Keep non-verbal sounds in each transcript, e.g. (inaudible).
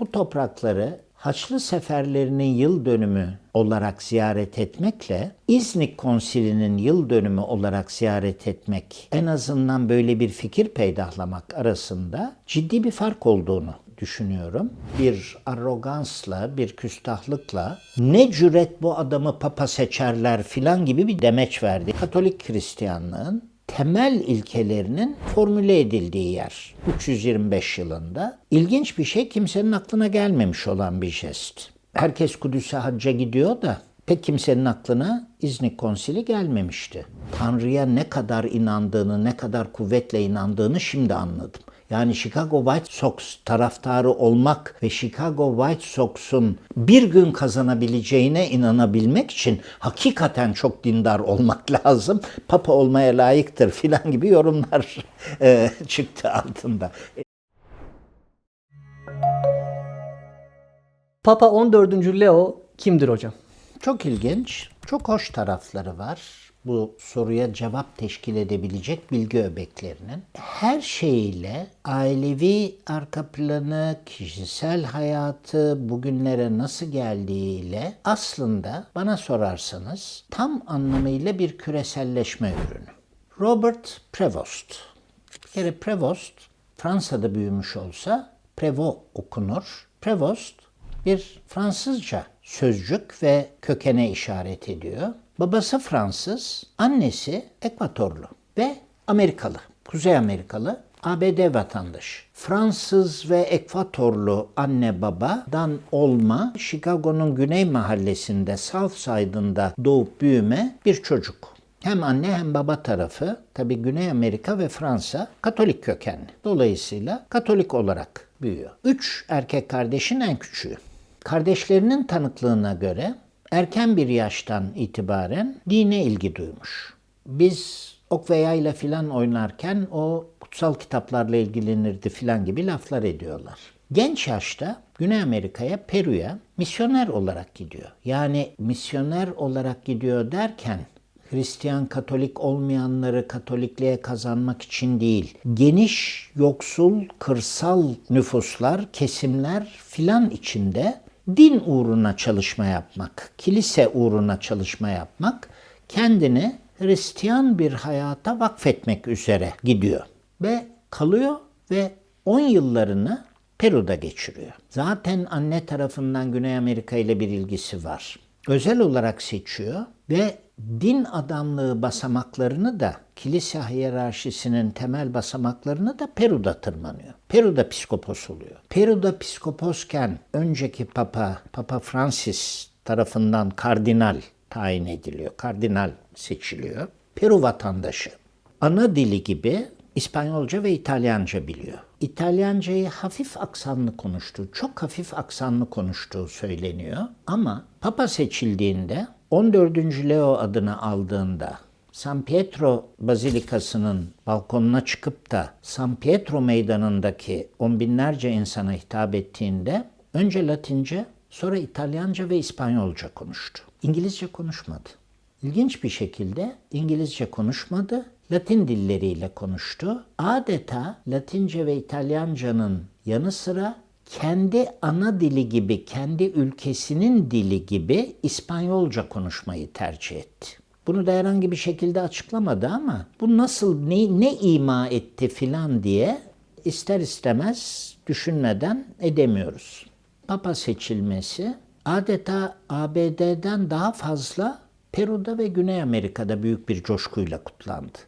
bu toprakları Haçlı seferlerinin yıl dönümü olarak ziyaret etmekle İznik Konsili'nin yıl dönümü olarak ziyaret etmek en azından böyle bir fikir peydahlamak arasında ciddi bir fark olduğunu düşünüyorum. Bir arrogansla, bir küstahlıkla ne cüret bu adamı papa seçerler filan gibi bir demeç verdi. Katolik Hristiyanlığın temel ilkelerinin formüle edildiği yer 325 yılında. İlginç bir şey kimsenin aklına gelmemiş olan bir jest. Herkes Kudüs'e hacca gidiyor da pek kimsenin aklına İznik Konsili gelmemişti. Tanrı'ya ne kadar inandığını, ne kadar kuvvetle inandığını şimdi anladım. Yani Chicago White Sox taraftarı olmak ve Chicago White Sox'un bir gün kazanabileceğine inanabilmek için hakikaten çok dindar olmak (laughs) lazım. Papa olmaya layıktır filan gibi yorumlar (laughs) e, çıktı altında. Papa 14. Leo kimdir hocam? Çok ilginç, çok hoş tarafları var. Bu soruya cevap teşkil edebilecek bilgi öbeklerinin. Her şeyiyle ailevi arka planı, kişisel hayatı, bugünlere nasıl geldiğiyle aslında bana sorarsanız tam anlamıyla bir küreselleşme ürünü. Robert Prevost. Bir kere Prevost Fransa'da büyümüş olsa Prevost okunur. Prevost bir Fransızca sözcük ve kökene işaret ediyor. Babası Fransız, annesi Ekvatorlu ve Amerikalı, Kuzey Amerikalı, ABD vatandaşı. Fransız ve Ekvatorlu anne babadan olma Chicago'nun güney mahallesinde South Side'ında doğup büyüme bir çocuk. Hem anne hem baba tarafı tabi Güney Amerika ve Fransa Katolik kökenli. Dolayısıyla Katolik olarak büyüyor. Üç erkek kardeşin en küçüğü. Kardeşlerinin tanıklığına göre erken bir yaştan itibaren dine ilgi duymuş. Biz ok ve yayla filan oynarken o kutsal kitaplarla ilgilenirdi filan gibi laflar ediyorlar. Genç yaşta Güney Amerika'ya, Peru'ya misyoner olarak gidiyor. Yani misyoner olarak gidiyor derken Hristiyan Katolik olmayanları Katolikliğe kazanmak için değil, geniş, yoksul, kırsal nüfuslar, kesimler filan içinde din uğruna çalışma yapmak, kilise uğruna çalışma yapmak, kendini Hristiyan bir hayata vakfetmek üzere gidiyor. Ve kalıyor ve 10 yıllarını Peru'da geçiriyor. Zaten anne tarafından Güney Amerika ile bir ilgisi var. Özel olarak seçiyor ve din adamlığı basamaklarını da kilise hiyerarşisinin temel basamaklarını da Peru'da tırmanıyor. Peru'da piskopos oluyor. Peru'da piskoposken önceki papa, Papa Francis tarafından kardinal tayin ediliyor. Kardinal seçiliyor. Peru vatandaşı. Ana dili gibi İspanyolca ve İtalyanca biliyor. İtalyancayı hafif aksanlı konuştuğu, çok hafif aksanlı konuştuğu söyleniyor. Ama Papa seçildiğinde 14. Leo adını aldığında San Pietro Bazilikası'nın balkonuna çıkıp da San Pietro meydanındaki on binlerce insana hitap ettiğinde önce Latince sonra İtalyanca ve İspanyolca konuştu. İngilizce konuşmadı. İlginç bir şekilde İngilizce konuşmadı, Latin dilleriyle konuştu. Adeta Latince ve İtalyancanın yanı sıra kendi ana dili gibi, kendi ülkesinin dili gibi İspanyolca konuşmayı tercih etti. Bunu da herhangi bir şekilde açıklamadı ama bu nasıl, ne, ne ima etti filan diye ister istemez düşünmeden edemiyoruz. Papa seçilmesi adeta ABD'den daha fazla Peru'da ve Güney Amerika'da büyük bir coşkuyla kutlandı.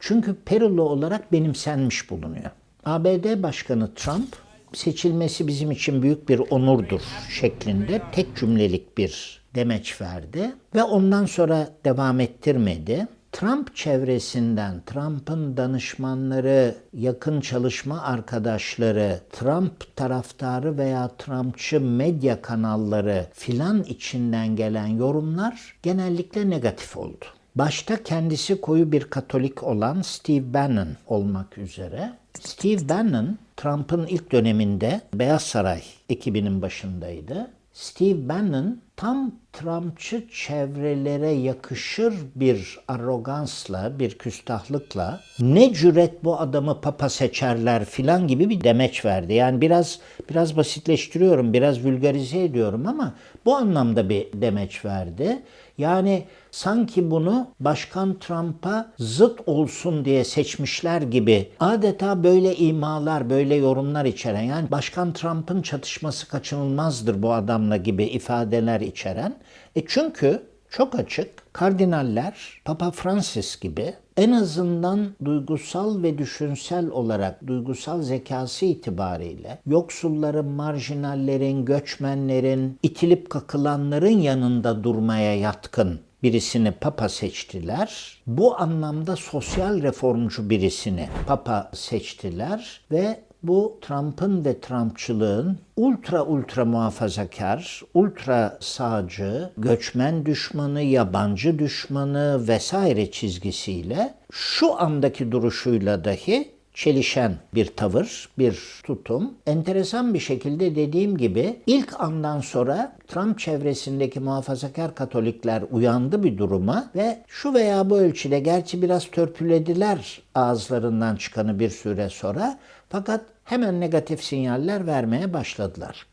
Çünkü Perulu olarak benimsenmiş bulunuyor. ABD Başkanı Trump seçilmesi bizim için büyük bir onurdur şeklinde tek cümlelik bir demeç verdi ve ondan sonra devam ettirmedi. Trump çevresinden, Trump'ın danışmanları, yakın çalışma arkadaşları, Trump taraftarı veya Trumpçı medya kanalları filan içinden gelen yorumlar genellikle negatif oldu. Başta kendisi koyu bir Katolik olan Steve Bannon olmak üzere. Steve Bannon Trump'ın ilk döneminde Beyaz Saray ekibinin başındaydı. Steve Bannon tam Trumpçı çevrelere yakışır bir arrogansla, bir küstahlıkla ne cüret bu adamı papa seçerler filan gibi bir demeç verdi. Yani biraz biraz basitleştiriyorum, biraz vulgarize ediyorum ama bu anlamda bir demeç verdi. Yani sanki bunu Başkan Trump'a zıt olsun diye seçmişler gibi adeta böyle imalar, böyle yorumlar içeren yani Başkan Trump'ın çatışması kaçınılmazdır bu adamla gibi ifadeler içeren. E çünkü çok açık kardinaller Papa Francis gibi en azından duygusal ve düşünsel olarak duygusal zekası itibariyle yoksulların, marjinallerin, göçmenlerin, itilip kakılanların yanında durmaya yatkın birisini papa seçtiler. Bu anlamda sosyal reformcu birisini papa seçtiler ve bu Trump'ın ve Trumpçılığın ultra ultra muhafazakar, ultra sağcı, göçmen düşmanı, yabancı düşmanı vesaire çizgisiyle şu andaki duruşuyla dahi çelişen bir tavır, bir tutum. Enteresan bir şekilde dediğim gibi ilk andan sonra Trump çevresindeki muhafazakar Katolikler uyandı bir duruma ve şu veya bu ölçüde gerçi biraz törpülediler ağızlarından çıkanı bir süre sonra fakat hemen negatif sinyaller vermeye başladılar.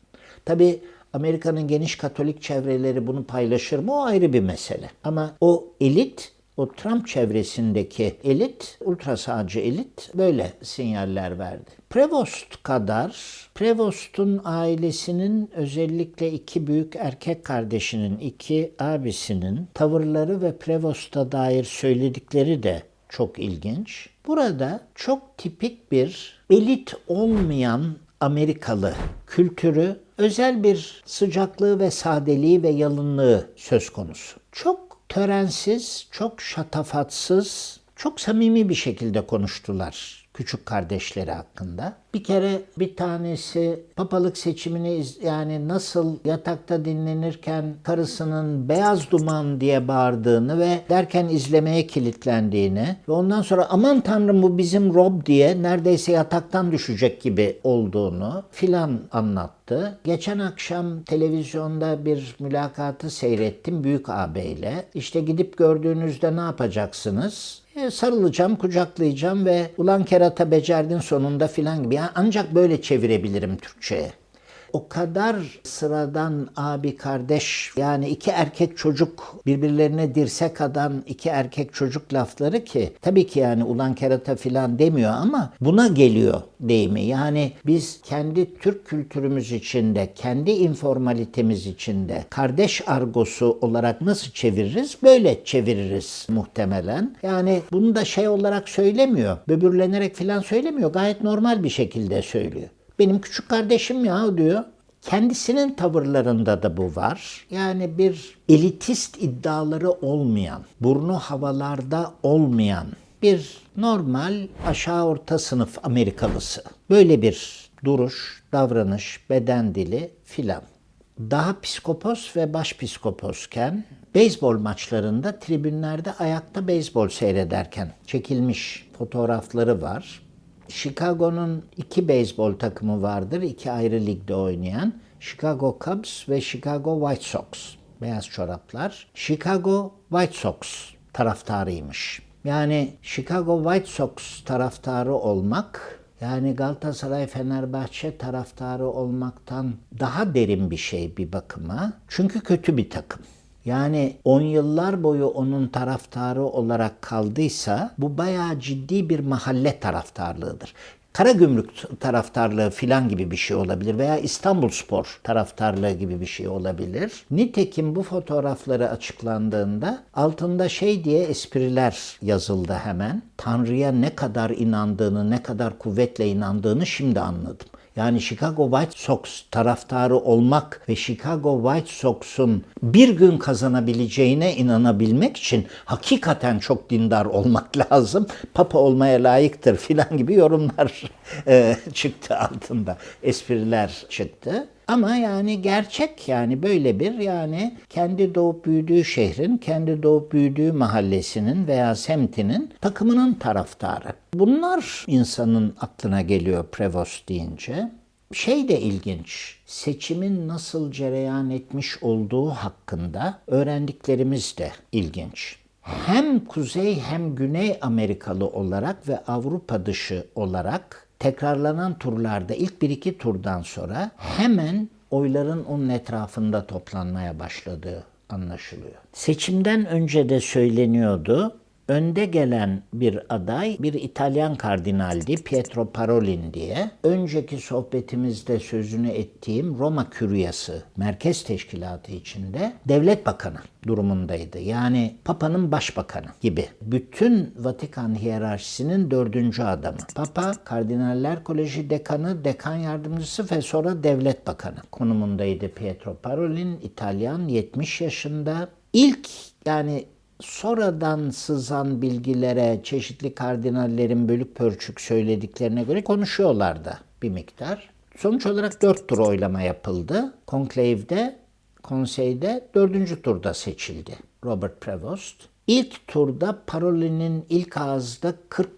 Tabi Amerika'nın geniş Katolik çevreleri bunu paylaşır mı o ayrı bir mesele. Ama o elit o Trump çevresindeki elit, ultra sağcı elit böyle sinyaller verdi. Prevost kadar, Prevost'un ailesinin özellikle iki büyük erkek kardeşinin, iki abisinin tavırları ve Prevost'a dair söyledikleri de çok ilginç. Burada çok tipik bir elit olmayan Amerikalı kültürü, özel bir sıcaklığı ve sadeliği ve yalınlığı söz konusu. Çok törensiz, çok şatafatsız, çok samimi bir şekilde konuştular küçük kardeşleri hakkında. Bir kere bir tanesi papalık seçimini yani nasıl yatakta dinlenirken karısının beyaz duman diye bağırdığını ve derken izlemeye kilitlendiğini ve ondan sonra aman tanrım bu bizim Rob diye neredeyse yataktan düşecek gibi olduğunu filan anlattı. Geçen akşam televizyonda bir mülakatı seyrettim büyük ağabeyle. İşte gidip gördüğünüzde ne yapacaksınız? E, sarılacağım, kucaklayacağım ve ulan kerata becerdin sonunda filan gibi. Yani ancak böyle çevirebilirim Türkçe'ye. O kadar sıradan abi kardeş yani iki erkek çocuk birbirlerine dirsek atan iki erkek çocuk lafları ki tabii ki yani ulan kerata filan demiyor ama buna geliyor deyimi. Yani biz kendi Türk kültürümüz içinde, kendi informalitemiz içinde kardeş argosu olarak nasıl çeviririz? Böyle çeviririz muhtemelen. Yani bunu da şey olarak söylemiyor. Böbürlenerek filan söylemiyor. Gayet normal bir şekilde söylüyor. Benim küçük kardeşim ya diyor. Kendisinin tavırlarında da bu var. Yani bir elitist iddiaları olmayan, burnu havalarda olmayan bir normal aşağı orta sınıf Amerikalısı. Böyle bir duruş, davranış, beden dili filan. Daha psikopos ve baş psikoposken beyzbol maçlarında tribünlerde ayakta beyzbol seyrederken çekilmiş fotoğrafları var. Chicago'nun iki beyzbol takımı vardır. iki ayrı ligde oynayan. Chicago Cubs ve Chicago White Sox. Beyaz çoraplar. Chicago White Sox taraftarıymış. Yani Chicago White Sox taraftarı olmak yani Galatasaray Fenerbahçe taraftarı olmaktan daha derin bir şey bir bakıma. Çünkü kötü bir takım. Yani on yıllar boyu onun taraftarı olarak kaldıysa bu bayağı ciddi bir mahalle taraftarlığıdır. Karagümrük taraftarlığı filan gibi bir şey olabilir veya İstanbul Spor taraftarlığı gibi bir şey olabilir. Nitekim bu fotoğrafları açıklandığında altında şey diye espriler yazıldı hemen. Tanrı'ya ne kadar inandığını, ne kadar kuvvetle inandığını şimdi anladım. Yani Chicago White Sox taraftarı olmak ve Chicago White Sox'un bir gün kazanabileceğine inanabilmek için hakikaten çok dindar olmak (laughs) lazım. Papa olmaya layıktır (laughs) filan gibi yorumlar (laughs) e, çıktı altında. Espriler çıktı. Ama yani gerçek yani böyle bir yani kendi doğup büyüdüğü şehrin, kendi doğup büyüdüğü mahallesinin veya semtinin takımının taraftarı. Bunlar insanın aklına geliyor Prevost deyince. Şey de ilginç. Seçimin nasıl cereyan etmiş olduğu hakkında öğrendiklerimiz de ilginç. Hem Kuzey hem Güney Amerikalı olarak ve Avrupa dışı olarak tekrarlanan turlarda ilk bir iki turdan sonra hemen oyların onun etrafında toplanmaya başladığı anlaşılıyor. Seçimden önce de söyleniyordu. Önde gelen bir aday bir İtalyan kardinaldi Pietro Parolin diye. Önceki sohbetimizde sözünü ettiğim Roma Küryası Merkez Teşkilatı içinde devlet bakanı durumundaydı. Yani Papa'nın başbakanı gibi. Bütün Vatikan hiyerarşisinin dördüncü adamı. Papa, Kardinaller Koleji dekanı, dekan yardımcısı ve sonra devlet bakanı konumundaydı Pietro Parolin. İtalyan, 70 yaşında. İlk yani sonradan sızan bilgilere çeşitli kardinallerin bölük pörçük söylediklerine göre konuşuyorlardı bir miktar. Sonuç olarak dört tur oylama yapıldı. Conclave'de, konseyde dördüncü turda seçildi Robert Prevost. İlk turda Paroli'nin ilk ağızda 40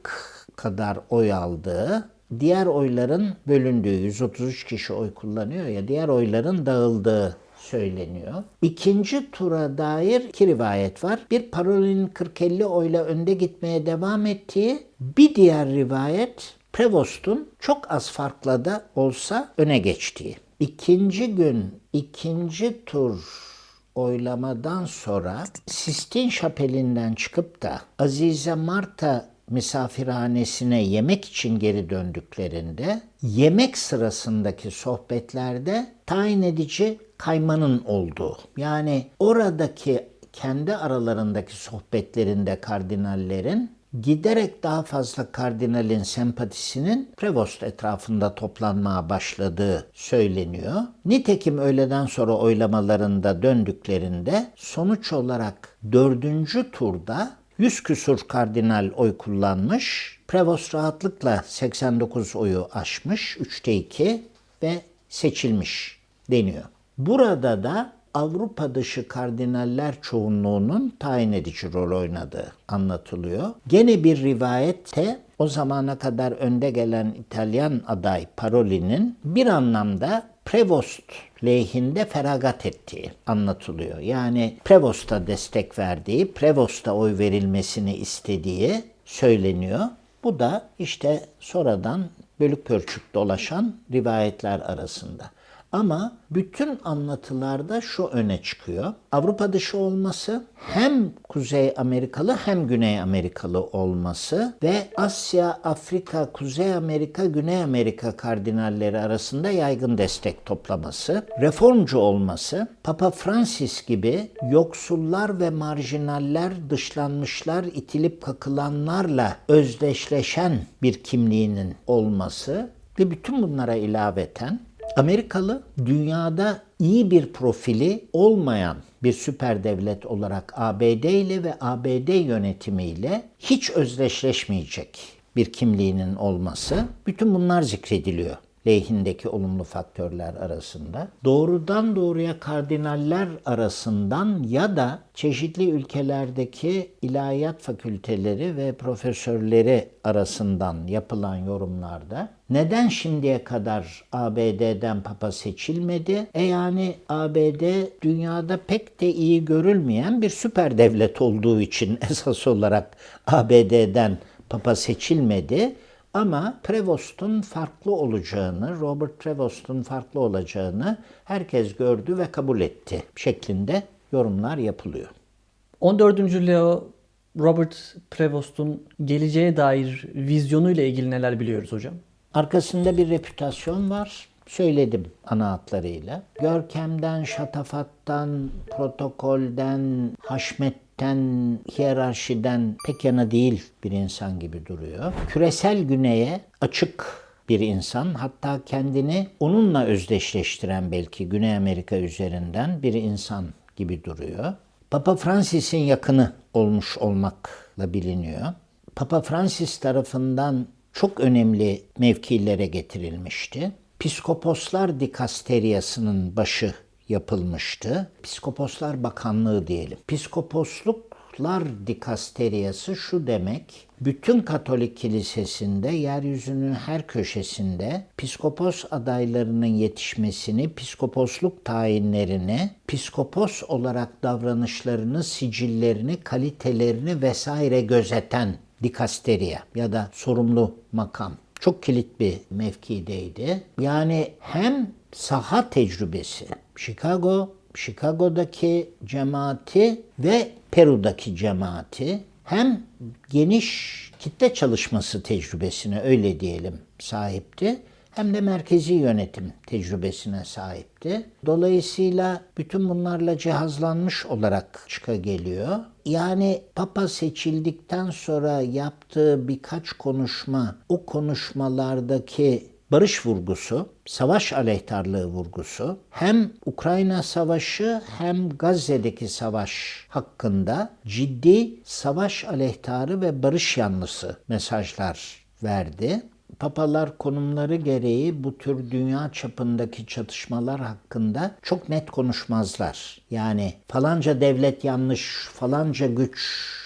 kadar oy aldığı, diğer oyların bölündüğü, 133 kişi oy kullanıyor ya, diğer oyların dağıldığı söyleniyor. İkinci tura dair iki rivayet var. Bir Paroli'nin 40-50 oyla önde gitmeye devam ettiği, bir diğer rivayet Prevost'un çok az farkla da olsa öne geçtiği. İkinci gün, ikinci tur oylamadan sonra Sistine Şapeli'nden çıkıp da Azize Marta misafirhanesine yemek için geri döndüklerinde yemek sırasındaki sohbetlerde tayin edici kaymanın olduğu. Yani oradaki kendi aralarındaki sohbetlerinde kardinallerin giderek daha fazla kardinalin sempatisinin Prevost etrafında toplanmaya başladığı söyleniyor. Nitekim öğleden sonra oylamalarında döndüklerinde sonuç olarak dördüncü turda 100 küsur kardinal oy kullanmış. Prevost rahatlıkla 89 oyu aşmış. 3'te 2 ve seçilmiş deniyor. Burada da Avrupa dışı kardinaller çoğunluğunun tayin edici rol oynadığı anlatılıyor. Gene bir rivayette o zamana kadar önde gelen İtalyan aday Paroli'nin bir anlamda Prevost lehinde feragat ettiği anlatılıyor. Yani Prevost'a destek verdiği, Prevost'a oy verilmesini istediği söyleniyor. Bu da işte sonradan bölük pörçük dolaşan rivayetler arasında. Ama bütün anlatılarda şu öne çıkıyor. Avrupa dışı olması hem Kuzey Amerikalı hem Güney Amerikalı olması ve Asya, Afrika, Kuzey Amerika, Güney Amerika kardinalleri arasında yaygın destek toplaması, reformcu olması, Papa Francis gibi yoksullar ve marjinaller, dışlanmışlar, itilip kakılanlarla özdeşleşen bir kimliğinin olması ve bütün bunlara ilaveten Amerikalı dünyada iyi bir profili olmayan bir süper devlet olarak ABD ile ve ABD yönetimiyle hiç özdeşleşmeyecek bir kimliğinin olması bütün bunlar zikrediliyor lehindeki olumlu faktörler arasında. Doğrudan doğruya kardinaller arasından ya da çeşitli ülkelerdeki ilahiyat fakülteleri ve profesörleri arasından yapılan yorumlarda neden şimdiye kadar ABD'den papa seçilmedi? E yani ABD dünyada pek de iyi görülmeyen bir süper devlet olduğu için (laughs) esas olarak ABD'den papa seçilmedi. Ama Prevost'un farklı olacağını, Robert Prevost'un farklı olacağını herkes gördü ve kabul etti şeklinde yorumlar yapılıyor. 14. Leo Robert Prevost'un geleceğe dair vizyonuyla ilgili neler biliyoruz hocam? Arkasında bir reputasyon var. Söyledim ana hatlarıyla. Görkemden, şatafattan, protokolden, haşmetten, hiyerarşiden pek yana değil bir insan gibi duruyor. Küresel güneye açık bir insan. Hatta kendini onunla özdeşleştiren belki Güney Amerika üzerinden bir insan gibi duruyor. Papa Francis'in yakını olmuş olmakla biliniyor. Papa Francis tarafından çok önemli mevkilere getirilmişti. Piskoposlar Dikasteryası'nın başı yapılmıştı. Piskoposlar Bakanlığı diyelim. Piskoposluk piskoplar dikasteriyası şu demek. Bütün Katolik kilisesinde yeryüzünün her köşesinde piskopos adaylarının yetişmesini, piskoposluk tayinlerini, piskopos olarak davranışlarını, sicillerini, kalitelerini vesaire gözeten dikasteriya ya da sorumlu makam çok kilit bir mevkideydi. Yani hem saha tecrübesi, Chicago, Chicago'daki cemaati ve Peru'daki cemaati hem geniş kitle çalışması tecrübesine öyle diyelim sahipti hem de merkezi yönetim tecrübesine sahipti. Dolayısıyla bütün bunlarla cihazlanmış olarak çıka geliyor. Yani Papa seçildikten sonra yaptığı birkaç konuşma, o konuşmalardaki barış vurgusu, savaş aleyhtarlığı vurgusu hem Ukrayna Savaşı hem Gazze'deki savaş hakkında ciddi savaş aleyhtarı ve barış yanlısı mesajlar verdi. Papalar konumları gereği bu tür dünya çapındaki çatışmalar hakkında çok net konuşmazlar. Yani falanca devlet yanlış, falanca güç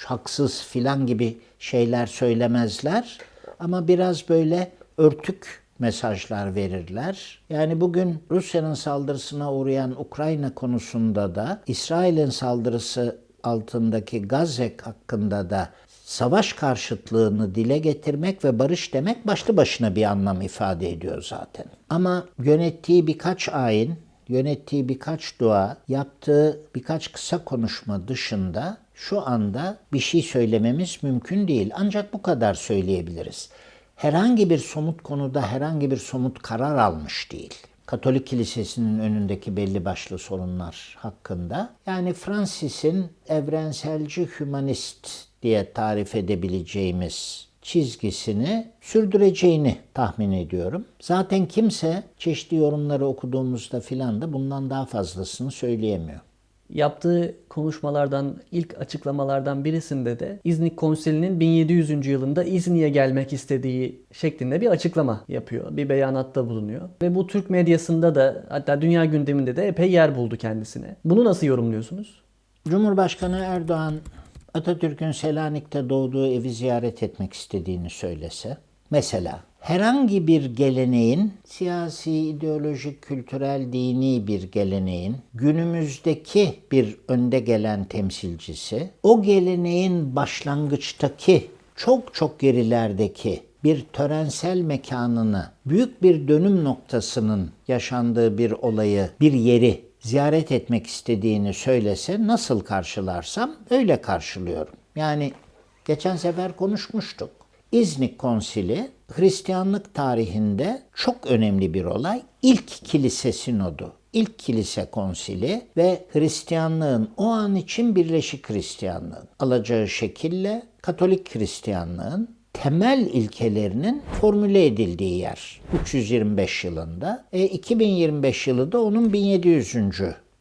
haksız filan gibi şeyler söylemezler. Ama biraz böyle örtük mesajlar verirler. Yani bugün Rusya'nın saldırısına uğrayan Ukrayna konusunda da İsrail'in saldırısı altındaki Gazze hakkında da savaş karşıtlığını dile getirmek ve barış demek başlı başına bir anlam ifade ediyor zaten. Ama yönettiği birkaç ayin, yönettiği birkaç dua, yaptığı birkaç kısa konuşma dışında şu anda bir şey söylememiz mümkün değil. Ancak bu kadar söyleyebiliriz. Herhangi bir somut konuda herhangi bir somut karar almış değil. Katolik Kilisesi'nin önündeki belli başlı sorunlar hakkında. Yani Francis'in evrenselci hümanist diye tarif edebileceğimiz çizgisini sürdüreceğini tahmin ediyorum. Zaten kimse çeşitli yorumları okuduğumuzda filan da bundan daha fazlasını söyleyemiyor. Yaptığı konuşmalardan, ilk açıklamalardan birisinde de İznik Konsili'nin 1700. yılında İznik'e gelmek istediği şeklinde bir açıklama yapıyor. Bir beyanatta bulunuyor. Ve bu Türk medyasında da hatta dünya gündeminde de epey yer buldu kendisine. Bunu nasıl yorumluyorsunuz? Cumhurbaşkanı Erdoğan Atatürk'ün Selanik'te doğduğu evi ziyaret etmek istediğini söylese, mesela herhangi bir geleneğin, siyasi, ideolojik, kültürel, dini bir geleneğin günümüzdeki bir önde gelen temsilcisi, o geleneğin başlangıçtaki, çok çok gerilerdeki bir törensel mekanını, büyük bir dönüm noktasının yaşandığı bir olayı, bir yeri ziyaret etmek istediğini söylese nasıl karşılarsam öyle karşılıyorum. Yani geçen sefer konuşmuştuk. İznik Konsili Hristiyanlık tarihinde çok önemli bir olay. İlk kilise sinodu, ilk kilise konsili ve Hristiyanlığın o an için Birleşik Hristiyanlığın alacağı şekille Katolik Hristiyanlığın temel ilkelerinin formüle edildiği yer 325 yılında. E, 2025 yılı da onun 1700.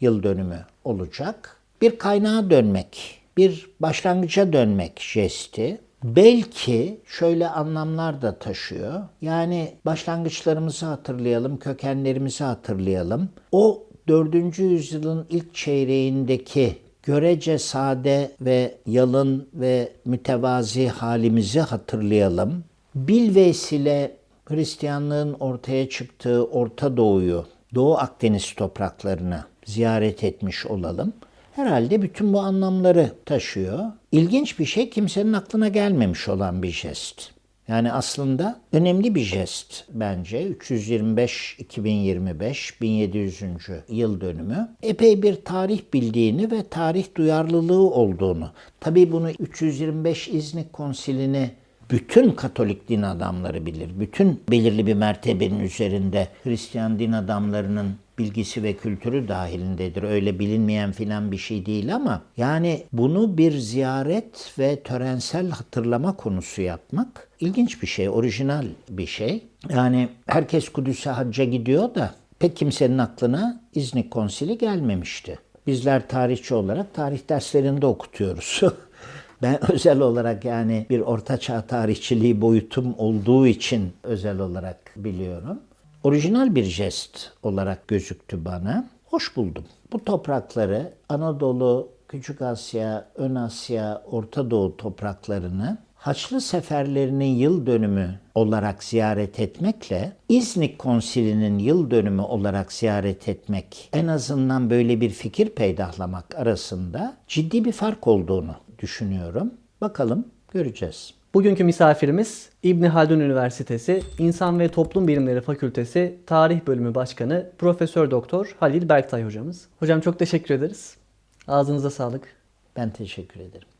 yıl dönümü olacak. Bir kaynağa dönmek, bir başlangıca dönmek jesti belki şöyle anlamlar da taşıyor. Yani başlangıçlarımızı hatırlayalım, kökenlerimizi hatırlayalım. O 4. yüzyılın ilk çeyreğindeki görece sade ve yalın ve mütevazi halimizi hatırlayalım. Bilvesile Hristiyanlığın ortaya çıktığı Orta Doğu'yu, Doğu Akdeniz topraklarını ziyaret etmiş olalım. Herhalde bütün bu anlamları taşıyor. İlginç bir şey kimsenin aklına gelmemiş olan bir jest. Yani aslında önemli bir jest bence. 325 2025 1700. yıl dönümü. Epey bir tarih bildiğini ve tarih duyarlılığı olduğunu. Tabii bunu 325 İznik Konsili'ni bütün Katolik din adamları bilir. Bütün belirli bir mertebenin üzerinde Hristiyan din adamlarının bilgisi ve kültürü dahilindedir. Öyle bilinmeyen filan bir şey değil ama yani bunu bir ziyaret ve törensel hatırlama konusu yapmak ilginç bir şey, orijinal bir şey. Yani herkes Kudüs'e hacca gidiyor da pek kimsenin aklına İznik Konsili gelmemişti. Bizler tarihçi olarak tarih derslerinde okutuyoruz. (laughs) Ben (laughs) özel olarak yani bir ortaçağ tarihçiliği boyutum olduğu için özel olarak biliyorum. Orijinal bir jest olarak gözüktü bana. Hoş buldum. Bu toprakları Anadolu Küçük Asya, Ön Asya, Orta Doğu topraklarını Haçlı seferlerinin yıl dönümü olarak ziyaret etmekle İznik Konsili'nin yıl dönümü olarak ziyaret etmek en azından böyle bir fikir peydahlamak arasında ciddi bir fark olduğunu düşünüyorum. Bakalım göreceğiz. Bugünkü misafirimiz İbni Haldun Üniversitesi İnsan ve Toplum Bilimleri Fakültesi Tarih Bölümü Başkanı Profesör Doktor Halil Berktay hocamız. Hocam çok teşekkür ederiz. Ağzınıza sağlık. Ben teşekkür ederim.